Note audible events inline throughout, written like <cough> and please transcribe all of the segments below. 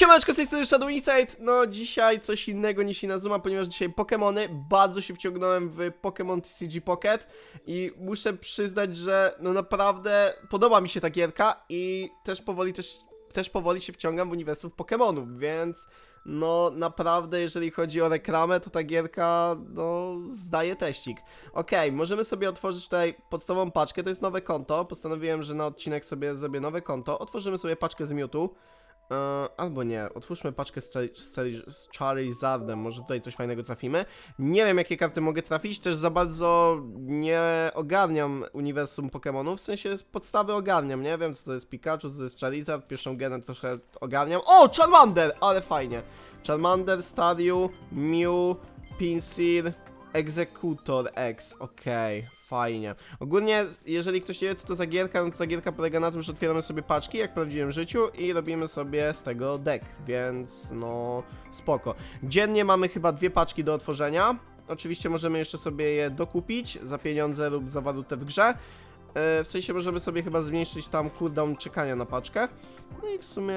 Siemaneczko, z tej strony Shadow Insight. No dzisiaj coś innego niż Inazuma, ponieważ dzisiaj Pokemony. Bardzo się wciągnąłem w Pokémon TCG Pocket i muszę przyznać, że no naprawdę podoba mi się ta gierka i też powoli też, też powoli się wciągam w uniwersum Pokemonów, więc no naprawdę jeżeli chodzi o reklamę, to ta gierka no zdaje teścik. Okej, możemy sobie otworzyć tutaj podstawową paczkę, to jest nowe konto. Postanowiłem, że na odcinek sobie zrobię nowe konto. Otworzymy sobie paczkę z Mewtwo. E, albo nie, otwórzmy paczkę z, Char- z, Char- z Charizardem, może tutaj coś fajnego trafimy. Nie wiem jakie karty mogę trafić, też za bardzo nie ogarniam uniwersum Pokémonów, w sensie podstawy ogarniam, nie wiem co to jest Pikachu, co to jest Charizard, pierwszą genę troszkę ogarniam. O, Charmander, ale fajnie. Charmander, Staryu, Mew, Pinsir, Executor X, okej, fajnie. Ogólnie, jeżeli ktoś nie wie co to za gierka, no to ta gierka polega na tym, że otwieramy sobie paczki, jak w prawdziwym życiu i robimy sobie z tego deck, więc no spoko. Dziennie mamy chyba dwie paczki do otworzenia. Oczywiście możemy jeszcze sobie je dokupić za pieniądze lub za walutę w grze. E, W sensie możemy sobie chyba zmniejszyć tam cooldown czekania na paczkę. No i w sumie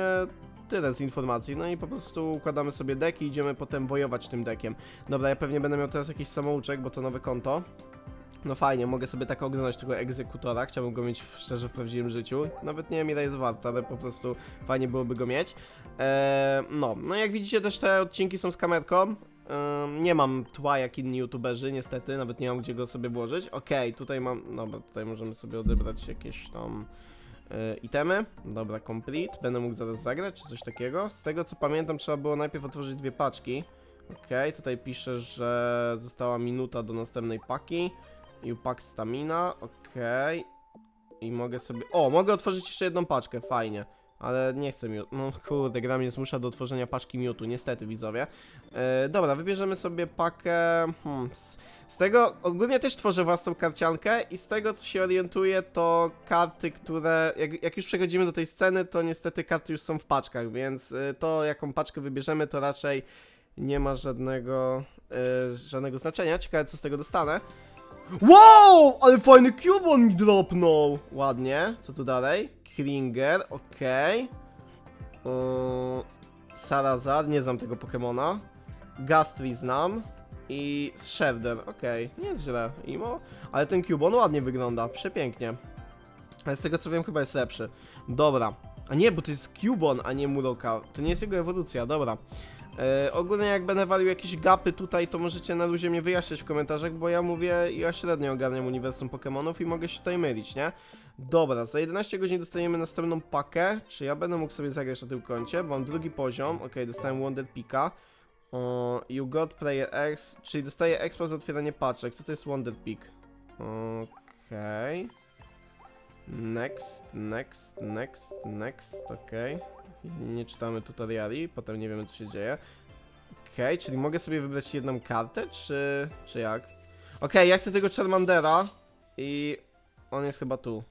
tyle z informacji. No i po prostu układamy sobie deck i idziemy potem wojować tym deckiem. Dobra, ja pewnie będę miał teraz jakiś samouczek, bo to nowe konto. No fajnie, mogę sobie tak oglądać tego egzekutora, chciałbym go mieć szczerze w prawdziwym życiu. Nawet nie wiem ile jest wart, ale po prostu fajnie byłoby go mieć. Eee, no, no jak widzicie też te odcinki są z kamerką. Eee, nie mam tła jak inni youtuberzy, niestety, nawet nie mam gdzie go sobie włożyć. Okej, tutaj mam, dobra, tutaj możemy sobie odebrać jakieś tam itemy. Dobra, complete. Będę mógł zaraz zagrać, czy coś takiego. Z tego co pamiętam, trzeba było najpierw otworzyć dwie paczki. Okej, tutaj pisze, że została minuta do następnej paki. I pack stamina, okej. I mogę sobie... O, mogę otworzyć jeszcze jedną paczkę, fajnie. Ale nie chcę miutu. No <laughs> kurde, gra mnie zmusza do otworzenia paczki miutu, niestety widzowie. E, dobra, wybierzemy sobie pakę... Hmm, z, z tego... Ogólnie też tworzę własną karciankę i z tego co się orientuję to karty, które... Jak, jak już przechodzimy do tej sceny, to niestety karty już są w paczkach, więc y, to jaką paczkę wybierzemy to raczej nie ma żadnego... y, żadnego znaczenia. Ciekawe co z tego dostanę. Wow! Ale fajny Cubon mi dropnął! Ładnie. Co tu dalej? Klinger, okej. Yy, Sarazar, nie znam tego Pokemona. Gastry znam. I Shredder, okej. Nie jest źle. Imo. Ale ten Cubon ładnie wygląda, przepięknie. Ale z tego co wiem chyba jest lepszy. Dobra. A nie, bo to jest Cubon, a nie Muroka. To nie jest jego ewolucja, dobra. E, ogólnie jak będę walił jakieś gapy tutaj, to możecie na luzie mnie wyjaśniać w komentarzach, bo ja mówię, ja średnio ogarniam uniwersum Pokémonów i mogę się tutaj mylić, nie? Dobra, za 11 godzin dostajemy następną pakę. Czy ja będę mógł sobie zagrać na tym koncie? Bo mam drugi poziom. Ok, dostałem Wonder Pika. You got player X, czyli dostaję expa za otwieranie paczek. Co to jest Wonder Pick? Okej. Next, next, next, next, okej. Nie czytamy tutoriali, potem nie wiemy co się dzieje. Okej, czyli mogę sobie wybrać jedną kartę, czy, czy jak? Okej, ja chcę tego Charmandera i on jest chyba tu.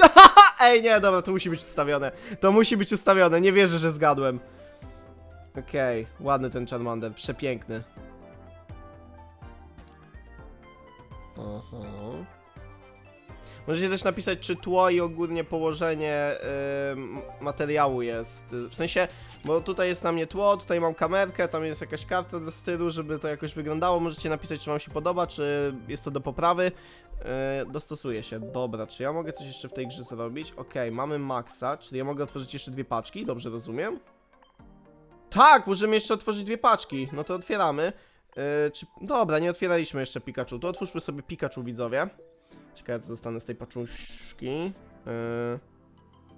<laughs> Ej, nie, dobra, to musi być ustawione. To musi być ustawione, nie wierzę, że zgadłem. Okej, ładny ten Charmander, przepiękny. Aha. Możecie też napisać, czy tło i ogólnie położenie materiału jest. y, W sensie, bo tutaj jest na mnie tło, tutaj mam kamerkę, tam jest jakaś karta do stylu, żeby to jakoś wyglądało. Możecie napisać, czy wam się podoba, czy jest to do poprawy. Yy, dostosuję się. Dobra, czy ja mogę coś jeszcze w tej grze zrobić? Okej, mamy Maxa, czyli ja mogę otworzyć jeszcze dwie paczki, dobrze rozumiem? Tak, możemy jeszcze otworzyć dwie paczki. No to otwieramy. Yy, czy... Dobra, nie otwieraliśmy jeszcze Pikachu. To otwórzmy sobie Pikachu, widzowie. Ciekawe co dostanę z tej paczuszki. Yy...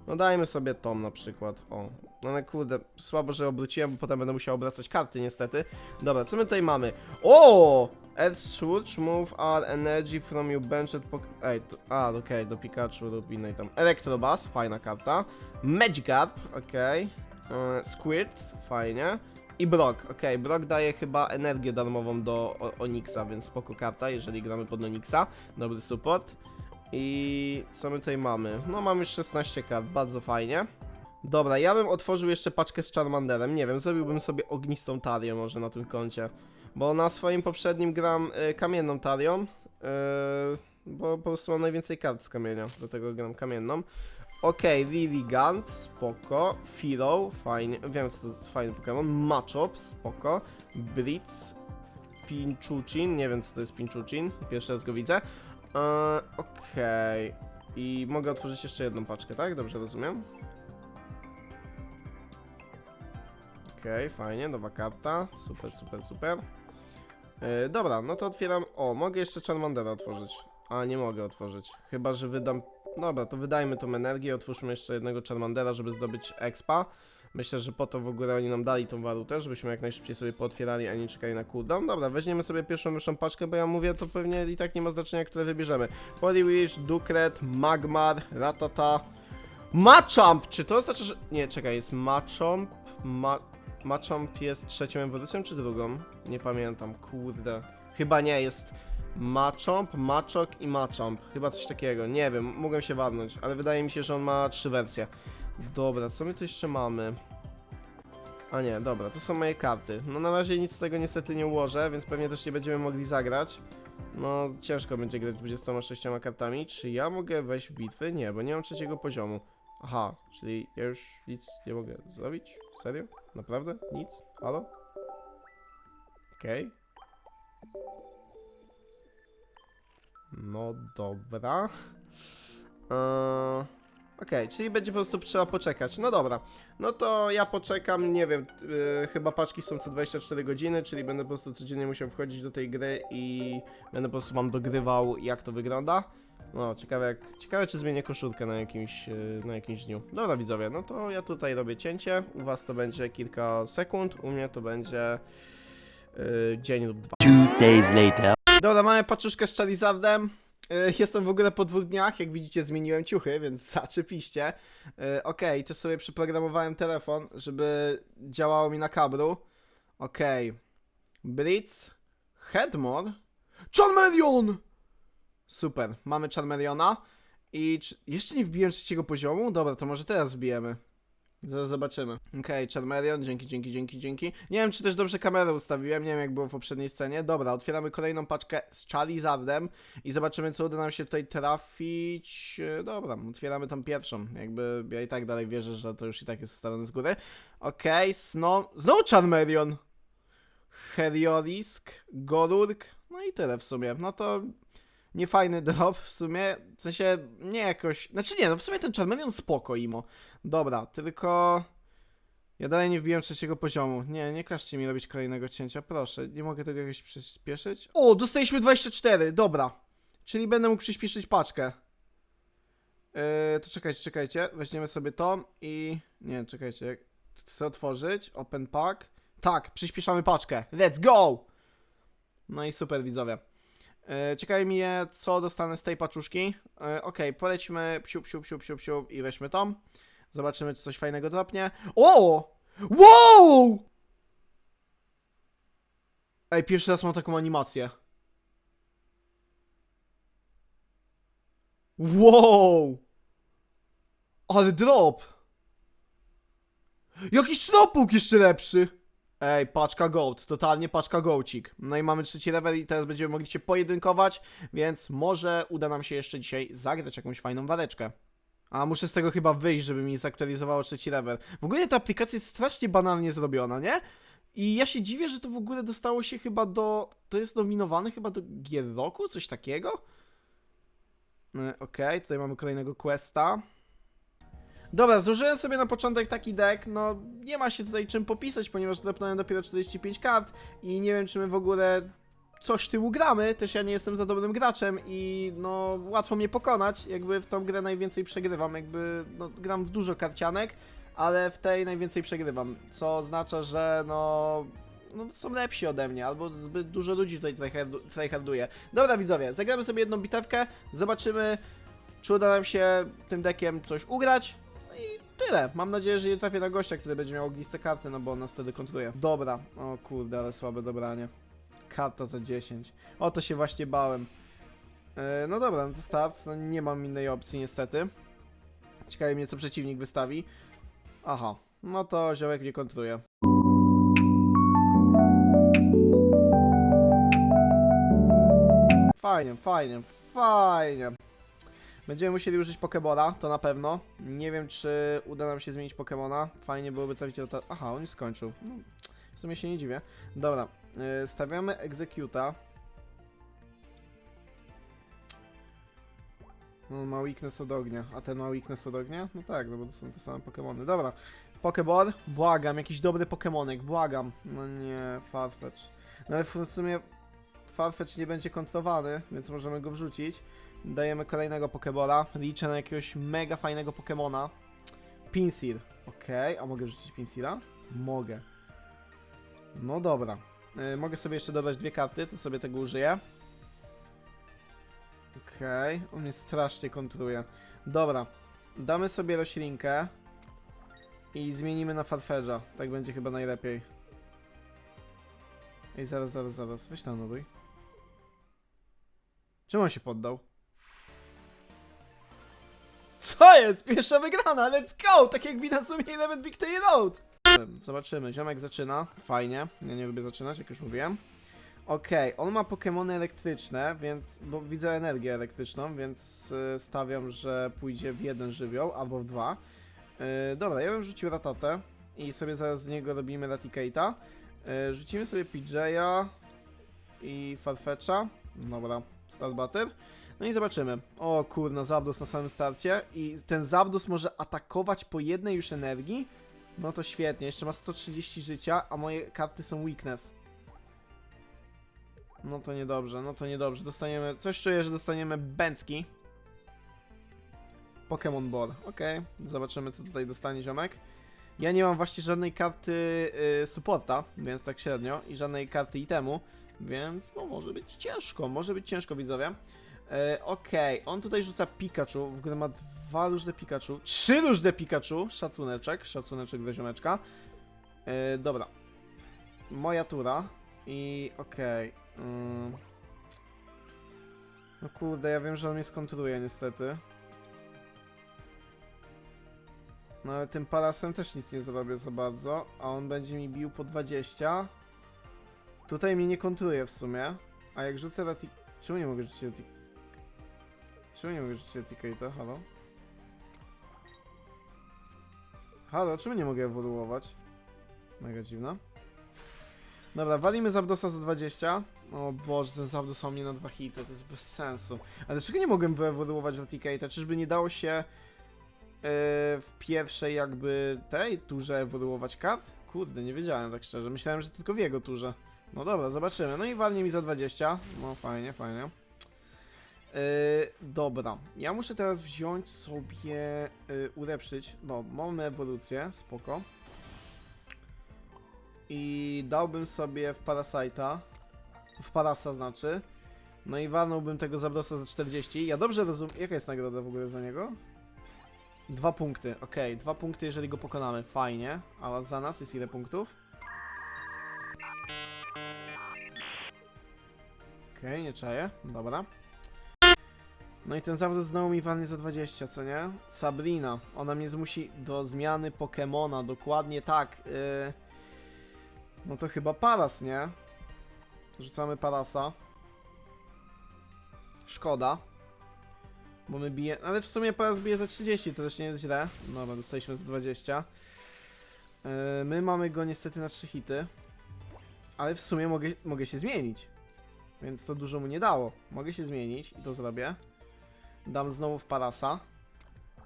No dajmy sobie tą na przykład. O, no ale kurde, słabo, że obróciłem, bo potem będę musiał obracać karty niestety. Dobra, co my tutaj mamy? O! Earth Surge, move all energy from your benched pok... Ej, to... a, okej, do Pikachu lub innej tam. Electrobus, fajna karta. Magikarp, okej. Yy, Squirt, fajnie. I Brock, okej, Brock daje chyba energię darmową do o Onyxa, więc spoko karta, jeżeli gramy pod Onyxa. Dobry support. I co my tutaj mamy? No mamy już 16 kart, bardzo fajnie. Dobra, ja bym otworzył jeszcze paczkę z Charmanderem, nie wiem, zrobiłbym sobie ognistą tarię może na tym koncie. Bo na swoim poprzednim gram y, kamienną tarią, y, bo po prostu mam najwięcej kart z kamienia, do tego gram kamienną. Okej, Lilligant, spoko. Philo, fajnie. Wiem, co to jest fajny Pokémon. Machop, spoko. Blitz, Pinchuchin, nie wiem, co to jest Pinchuchin. Pierwszy raz go widzę. Eee, Okej. I mogę otworzyć jeszcze jedną paczkę, tak? Dobrze rozumiem? Okej, fajnie, nowa karta. Super, super, super. Yy, dobra, no to otwieram. O, mogę jeszcze Charmandera otworzyć. A, nie mogę otworzyć. Chyba, że wydam. Dobra, to wydajmy tą energię. Otwórzmy jeszcze jednego Charmandera, żeby zdobyć expa. Myślę, że po to w ogóle oni nam dali tą walutę, żebyśmy jak najszybciej sobie pootwierali, a nie czekali na cooldown. Dobra, weźmiemy sobie pierwszą wyższą paczkę, bo ja mówię, to pewnie i tak nie ma znaczenia, które wybierzemy. Poliwish, Dukret, Magmar, Ratata, Machamp! Czy to znaczy, że... Nie, czekaj, jest Machamp, Ma... Machamp jest trzecią ewolucją czy drugą? Nie pamiętam, kurde. Chyba nie, jest Machamp, Machok i Machamp. Chyba coś takiego, nie wiem, mogłem się wadnąć, ale wydaje mi się, że on ma trzy wersje. Dobra, co my tu jeszcze mamy? A nie, dobra, to są moje karty. No na razie nic z tego niestety nie ułożę, więc pewnie też nie będziemy mogli zagrać. No, ciężko będzie grać 26 kartami. Czy ja mogę wejść w bitwy? Nie, bo nie mam trzeciego poziomu. Aha, czyli ja już nic nie mogę zrobić? Serio? Naprawdę? Nic? Halo? Okej. No dobra. Eee, Okej, czyli będzie po prostu trzeba poczekać. No dobra. No to ja poczekam, nie wiem, yy, chyba paczki są co 24 godziny, czyli będę po prostu codziennie musiał wchodzić do tej gry i będę po prostu wam dogrywał jak to wygląda. No, ciekawe jak, ciekawe czy zmienię koszulkę na jakimś, yy, na jakimś dniu. Dobra widzowie, no to ja tutaj robię cięcie, u was to będzie kilka sekund, u mnie to będzie yy, dzień lub dwa. Two days later. Dobra, mamy paczuszkę z Charizardem. Y, Jestem w ogóle po dwóch dniach, jak widzicie zmieniłem ciuchy, więc <laughs> zaczepiście. Y, Okej, też sobie przeprogramowałem telefon, żeby działało mi na kablu. Okej. Blitz. Headmore. Charmeleon! Super, mamy Charmeleona. I jeszcze nie wbiłem trzeciego poziomu? Dobra, to może teraz wbijemy. Zaraz zobaczymy. Okej, Charmeleon, dzięki, dzięki, dzięki, dzięki. Nie wiem, czy też dobrze kamerę ustawiłem, nie wiem jak było w poprzedniej scenie. Dobra, otwieramy kolejną paczkę z Charizardem i zobaczymy, co uda nam się tutaj trafić. E, Dobra, otwieramy tą pierwszą. Jakby ja i tak dalej wierzę, że to już i tak jest ustalone z góry. Okej, Snow... Znowu Charmeleon! Heliolisk, Gorurk, no i tyle w sumie. No to niefajny <laughs> drop w sumie, w sensie nie jakoś, znaczy nie, no w sumie ten Charmeleon spoko imo. Dobra, tylko ja dalej nie wbiłem trzeciego poziomu. Nie, nie każcie mi robić kolejnego cięcia, proszę. Nie mogę tego jakoś przyspieszyć. O, dostaliśmy 24, dobra. Czyli będę mógł przyspieszyć paczkę. Yy, to czekajcie, czekajcie. Weźmiemy sobie to i... Nie, czekajcie. Chcę otworzyć. Open pack. Tak, przyspieszamy paczkę. Let's go! No i super widzowie. E, Ciekawi mnie, co dostanę z tej paczuszki. E, Okej, polećmy psiu, psiu, psiu, psiu, psiu i weźmy tą. Zobaczymy, czy coś fajnego dropnie. O! Wow! Ej, pierwszy raz mam taką animację. Wow! Ale drop! Jakiś snowpuk jeszcze lepszy! Ej, paczka gold, totalnie paczka gołcik. No i mamy trzeci level i teraz będziemy mogli się pojedynkować, więc może uda nam się jeszcze dzisiaj zagrać jakąś fajną waleczkę. A muszę z tego chyba wyjść, żeby mi zaktualizowało trzeci level. W ogóle ta aplikacja jest strasznie banalnie zrobiona, nie? I ja się dziwię, że to w ogóle dostało się chyba do... To jest nominowane chyba do gier roku, coś takiego? E, Okej, tutaj mamy kolejnego questa. Dobra, zużyłem sobie na początek taki deck, no nie ma się tutaj czym popisać, ponieważ dropnąłem dopiero 45 kart i nie wiem czy my w ogóle coś tym ugramy, też ja nie jestem za dobrym graczem i no łatwo mnie pokonać, jakby w tą grę najwięcej przegrywam, jakby no gram w dużo karcianek, ale w tej najwięcej przegrywam, co oznacza, że no no, są lepsi ode mnie, albo zbyt dużo ludzi tutaj tryhardu- tryharduje. Dobra widzowie, zagramy sobie jedną bitewkę, zobaczymy czy uda nam się tym deckiem coś ugrać. Tyle. Mam nadzieję, że nie trafię na gościa, który będzie miał ogniste karty, no bo on nas wtedy kontruje. Dobra. O kurde, ale słabe dobranie. Karta za 10. O, to się właśnie bałem. E, no dobra, no to start. No, nie mam innej opcji niestety. Ciekawi mnie, co przeciwnik wystawi. Aha. No to ziołek mnie kontruje. Fajnie, fajnie, fajnie. Będziemy musieli użyć Pokebola, to na pewno. Nie wiem, czy uda nam się zmienić Pokemona. Fajnie byłoby trafić do... ta- Aha, on już skończył. No, w sumie się nie dziwię. Dobra, yy, stawiamy Executa. No, ma weakness od ognia, a ten ma weakness od ognia? No tak, no bo to są te same Pokemony. Dobra, Pokeball, błagam, jakiś dobry Pokemonek, błagam. No nie, Farfetch. No ale w sumie Farfetch nie będzie kontrowany, więc możemy go wrzucić. Dajemy kolejnego Pokebola. Liczę na jakiegoś mega fajnego Pokemona. Pinsir. Okej, a mogę wrzucić Pinsira? Mogę. No dobra. Y, mogę sobie jeszcze dodać dwie karty, to sobie tego użyję. Okej, on mnie strasznie kontruje. Dobra, damy sobie roślinkę i zmienimy na Farfetcha. Tak będzie chyba najlepiej. Ej, zaraz, zaraz, zaraz. Weź tam nowy. Czemu on się poddał? Co jest? Pierwsza wygrana, let's go! Tak jak w sumie nawet Victory Road! Zobaczymy, ziomek zaczyna, fajnie, ja nie lubię zaczynać, jak już mówiłem. Okej, on ma Pokemony elektryczne, więc, bo widzę energię elektryczną, więc y, stawiam, że pójdzie w jeden żywioł, albo w dwa. Y, dobra, ja bym rzucił Ratatę i sobie zaraz z niego robimy Raticate'a. Y, rzucimy sobie PJ'a i Farfetcha. Dobra, Start Butter. No i zobaczymy. O kurna, Zabdos na samym starcie. I ten Zabdos może atakować po jednej już energii? No to świetnie, jeszcze ma 130 życia, a moje karty są weakness. No to niedobrze, no to niedobrze. Dostaniemy, coś czuję, że dostaniemy Bęcki. Pokémon Ball, okej. Zobaczymy, co tutaj dostanie ziomek. Ja nie mam właśnie żadnej karty y, supporta, więc tak średnio, i żadnej karty itemu, więc no może być ciężko, może być ciężko widzowie. E, Okej, on tutaj rzuca Pikachu, w ogóle ma dwa różne Pikachu, trzy różne Pikachu, szacuneczek, szacuneczek do ziomeczka. E, dobra, moja tura i okej. ym. No kurde, ja wiem, że on mnie skontruje niestety. No ale tym parasem też nic nie zrobię za bardzo, a on będzie mi bił po 20. Tutaj mnie nie kontruje w sumie, a jak rzucę Ratik... Czemu nie mogę rzucić Ratik... Czemu nie mogę rzucić Ratikate'a? Halo? Halo, czemu nie mogę ewoluować? Mega dziwne. Dobra, walimy Zabdosa za 20. O Boże, ten Zabdos ma mnie na dwa hity, to jest bez sensu. Ale dlaczego nie mogłem wyewoluować Ratikate'a? Czyżby nie dało się yy, w pierwszej jakby tej turze ewoluować kart? Kurde, nie wiedziałem tak szczerze. Myślałem, że tylko w jego turze. No dobra, zobaczymy. No i walnie mi za 20. No fajnie, fajnie. Yy, dobra, ja muszę teraz wziąć sobie, yy, ulepszyć, no, mamy ewolucję, spoko. I dałbym sobie w Parasite'a, w Parasa znaczy, no i walnąłbym tego Zabrosa za 40. Ja dobrze rozumiem, jaka jest nagroda w ogóle za niego? Dwa punkty, okej, dwa punkty jeżeli go pokonamy, fajnie, a za nas jest ile punktów? Okej, nie czaję, dobra. No i ten zawód znowu mi walnie za 20, co nie? Sabrina, ona mnie zmusi do zmiany Pokemona, dokładnie tak. Yy... No to chyba Paras, nie? Rzucamy Parasa. Szkoda. Bo my bije... Ale w sumie Paras bije za 30, to też nie jest źle. Dobra, dostaliśmy za 20. Yy, my mamy go niestety na 3 hity. Ale w sumie mogę, mogę się zmienić. Więc to dużo mu nie dało. Mogę się zmienić i to zrobię. Dam znowu w Parasa.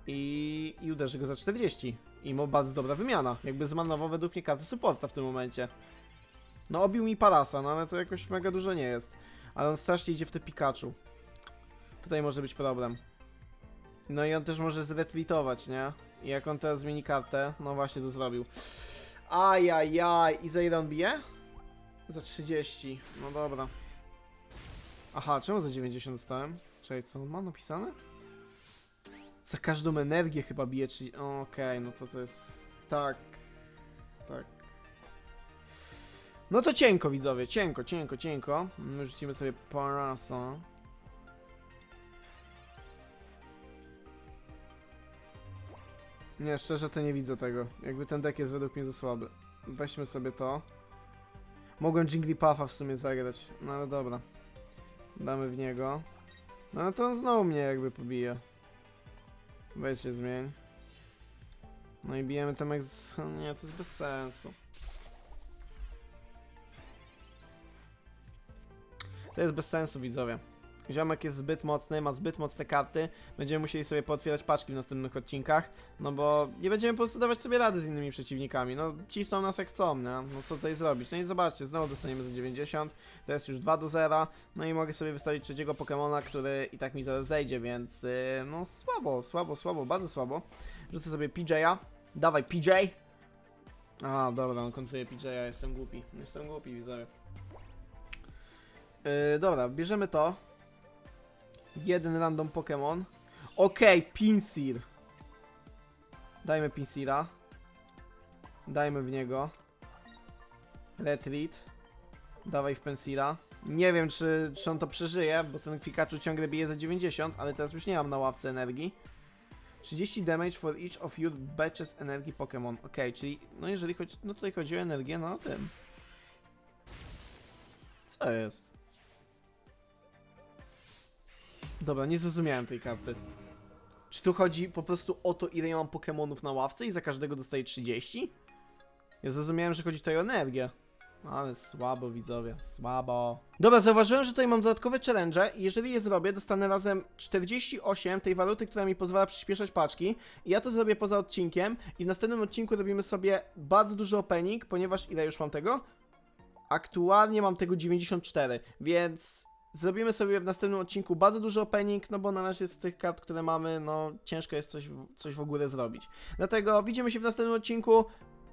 I, i uderzę go za 40. I ma bardzo dobra wymiana. Jakby zmanował według mnie karty supporta w tym momencie. No obił mi Parasa, no ale to jakoś mega dużo nie jest. Ale on strasznie idzie w te Pikachu. Tutaj może być problem. No i on też może zretritować, nie? I jak on teraz zmieni kartę, no właśnie to zrobił. Ajajaj, i za ile on bije? Za 30, no dobra. Aha, czemu za 90 dostałem? Czekaj, co on ma napisane? Za każdą energię chyba bije 30... Okej, no to to jest... Tak... Tak... No to cienko, widzowie, cienko, cienko, cienko. My rzucimy sobie Parasa. Nie, szczerze to nie widzę tego. Jakby ten deck jest według mnie za słaby. Weźmy sobie to. Mogłem Jigglypuffa w sumie zagrać, no ale dobra. Damy w niego. No to on znowu mnie jakby pobije. Weź się zmień. No i bijemy tam jak z... Nie, to jest bez sensu. To jest bez sensu, widzowie. Ziomek jest zbyt mocny, ma zbyt mocne karty. Będziemy musieli sobie pootwierać paczki w następnych odcinkach. No bo nie będziemy po prostu dawać sobie rady z innymi przeciwnikami. No cisną nas jak chcą, nie? No co tutaj zrobić? No i zobaczcie, znowu dostaniemy za 90. To jest już 2 do 0. No i mogę sobie wystawić trzeciego Pokemona, który i tak mi zaraz zejdzie, więc yy, no słabo, słabo, słabo, bardzo słabo. Rzucę sobie PJ'a. Dawaj PJ! A, dobra, on kontruje PJ'a, jestem głupi. Jestem głupi, widzowie. Yy, dobra, bierzemy to. Jeden random Pokémon. Okej, Pinsir. Dajmy Pinsira. Dajmy w niego. Retreat. Dawaj w Pensira. Nie wiem, czy, czy on to przeżyje, bo ten Pikachu ciągle bije za 90, ale teraz już nie mam na ławce energii. 30 damage for each of your batches energii Pokémon. Okej, czyli no jeżeli chodzi, no tutaj chodzi o energię, no tym. Co jest? Dobra, nie zrozumiałem tej karty. Czy tu chodzi po prostu o to, ile ja mam Pokémonów na ławce i za każdego dostaję 30? Ja zrozumiałem, że chodzi tutaj o energię. Ale słabo, widzowie, słabo. Dobra, zauważyłem, że tutaj mam dodatkowe challenge jeżeli je zrobię, dostanę razem 48 tej waluty, która mi pozwala przyspieszać paczki. I ja to zrobię poza odcinkiem i w następnym odcinku robimy sobie bardzo duży opening, ponieważ ile już mam tego? Aktualnie mam tego 94, więc zrobimy sobie w następnym odcinku bardzo duży opening, no bo na razie z tych kart, które mamy, no ciężko jest coś, coś w ogóle zrobić. Dlatego widzimy się w następnym odcinku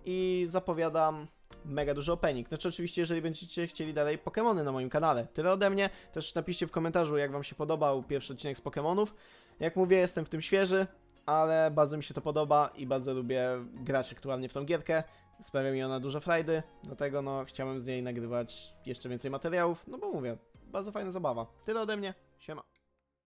i zapowiadam mega duży opening. Znaczy oczywiście, jeżeli będziecie chcieli dalej Pokémony na moim kanale. Tyle ode mnie. Też napiszcie w komentarzu, jak wam się podobał pierwszy odcinek z Pokémonów. Jak mówię, jestem w tym świeży, ale bardzo mi się to podoba i bardzo lubię grać aktualnie w tą gierkę. Sprawia mi ona dużo frajdy, dlatego no chciałem z niej nagrywać jeszcze więcej materiałów, no bo mówię, bardzo fajna zabawa. Tyle ode mnie, siema.